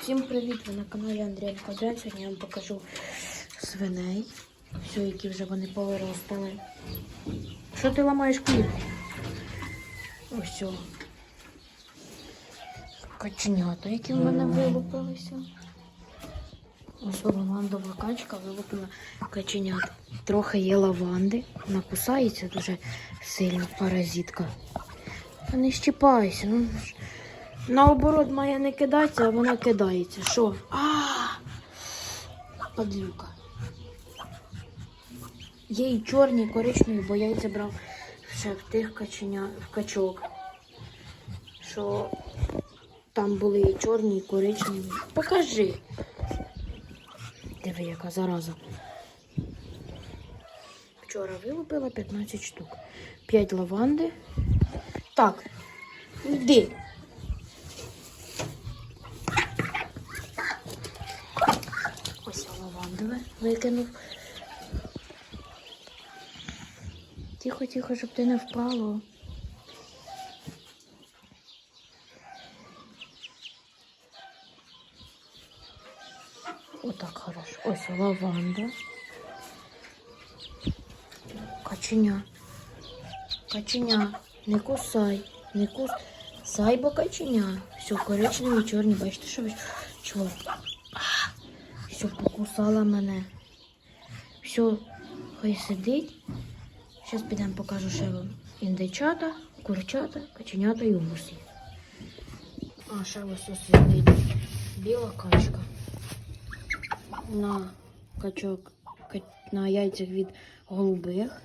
Всім привіт! Ви на каналі Андрій Квадрат. Сьогодні я вам покажу свиней. Все, які вже вони повиростали. Що ти ламаєш кліп? Ось. все. Каченята, які в мене вилупилися. Ось лавандова качка вилупила каченят. Трохи є лаванди. Вона кусається дуже сильно, паразитка. Та не щіпайся. Ну. Наоборот, має не кидатися, а вона кидається. Що? А! Падлюка. Є і чорні, і коричневі, бо я їх забрав ще в тих каченя, в качок. Що там були і чорні, і коричневі. Покажи. Диви, яка зараза. Вчора вилупила 15 штук. 5 лаванди. Так, йди. Ось лавандове викинув. Тихо, тихо, щоб ти не впало. Отак хорошо. Ось лаванда. Каченя. Каченя. Не кусай. Не кусай, бо каченя. Все, коричневі, чорні. Бачите, що ви? Чорт. Все, покусала мене. Все, хай сидить. Зараз підемо покажу ще вам індичата, курчата, каченята і гусі. А ще ось ось сидить біла качка. На качок, на яйцях від голубих.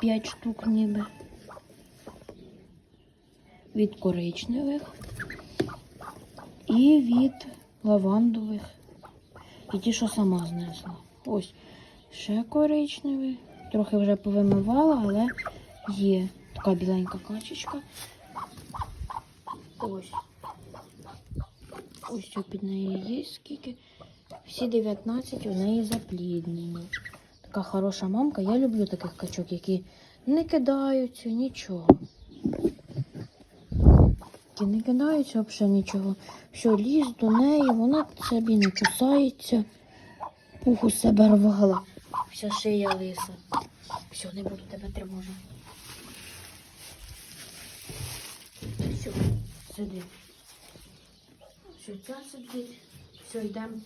П'ять штук ніби. Від коричневих і від лавандових. І ті, що сама знесла. Ось ще коричневий. Трохи вже повимивала, але є така біленька качечка. Ось. Ось що під нею є скільки. Всі 19 у неї запліднені. Така хороша мамка. Я люблю таких качок, які не кидаються, нічого. Які не кидаються взагалі нічого. Все, ліз до неї, вона собі не кусається. Пух у себе рвала. Вся шия лиса. Все, не буду тебе тривожити. Все, сиди. Все, ця сидить. Все, йдемо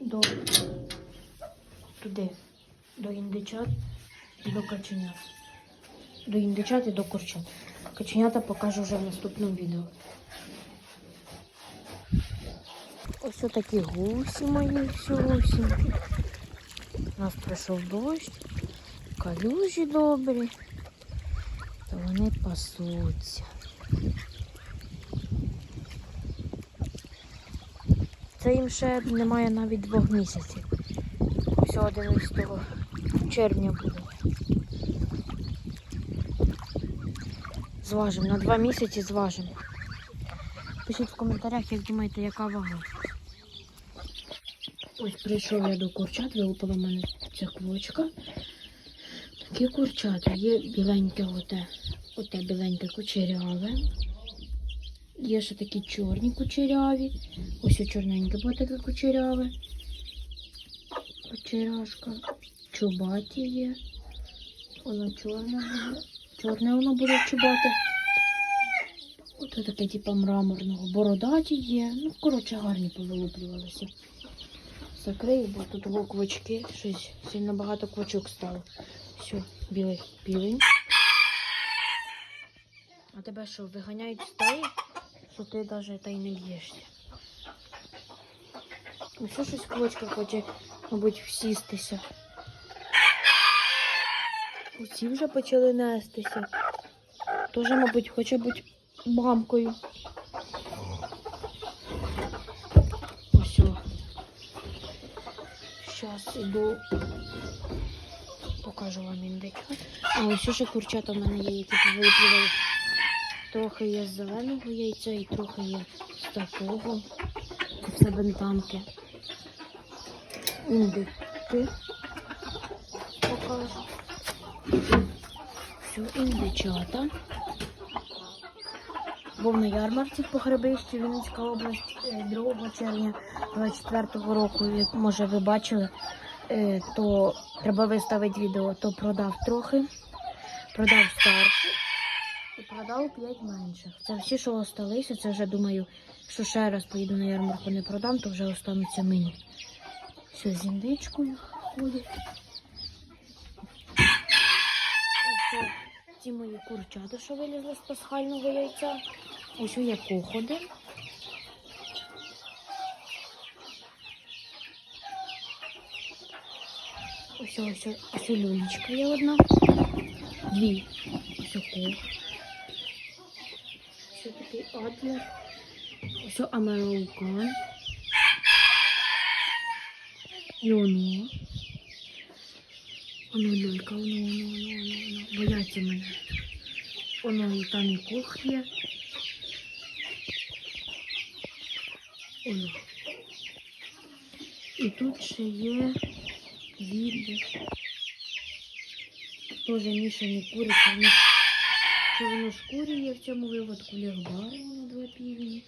до туди, до індичат і до каченят. До індичат і до курчат. Каченята покажу вже в наступному відео. Ось такі гусі мої, всі гусі. У нас прийшов дощ, калюжі добрі, то вони пасуться. Це їм ще немає навіть двох місяців. Все 11 червня буде. Зважимо, на два місяці зважимо. Пишіть в коментарях, як думаєте, яка вага. Ось прийшов я до курчат, вилупила в мене ця квочка. Такі курчата. Є біленьке оте, оте біленьке кучеряве. Є ще такі чорні кучеряві. Ось чорненьке було таке кучеряве. Кучеряшка. Чубаті є. Воно чорне буде. Чорне воно буде чубати. Ото таке, типу, мраморного. Бородаті є. Ну, коротше, гарні повилуплювалися. Закрию, бо тут во квочки. Щось сильно багато квочок стало. Все, білий півень. А тебе що, виганяють з стаї? Що ти навіть та й не б'єшся. Ну що щось квочка хоче, мабуть, всістися. Оці вже почали нестися. Тоже, мабуть, хоче бути мамкою. Ось. Зараз іду. Покажу вам індичат. А ось ще курчата в мене є, які виплювали. Трохи є з зеленого яйця і трохи є з такого. Це бентамки. Індики. Покажу. Все, індичата. був на ярмарці в Погребищі, Вінницька область е, 2 червня 24 року. Як може ви бачили, е, то треба виставити відео, то продав трохи, продав старшу і продав 5 менших. Це всі, що осталися, це вже думаю, що ще раз поїду на ярмарку, не продам, то вже остануться мені. Все, з індичкою ходять. Ось ці мої курчата, що вилізли з пасхального яйця. Ось є коходи. Ось ось ось люлечка є одна. Дві. Ось кох. Ось такий адлер. Ось американ. І воно. Воно люлька, воно, воно, воно, воно. Бояться мене. Воно і там і кох є. Воно. І тут ще є віди. Теж мішані кури. Це воно, з курі є в цьому виводку лягбари, воно два півні.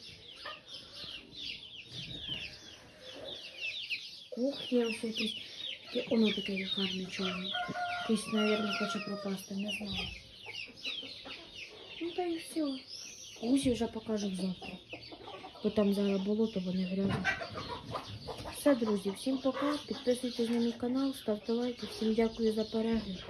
Є ось якийсь. Таке, воно таке гарне чорне. Якийсь, мабуть, хоче пропасти, не знаю. Ну та і все. Гусі вже покажу завтра. Бо там зараз болото, вони грязні. Все, друзі, всім пока. Підписуйтесь на мій канал, ставте лайки. Всім дякую за перегляд.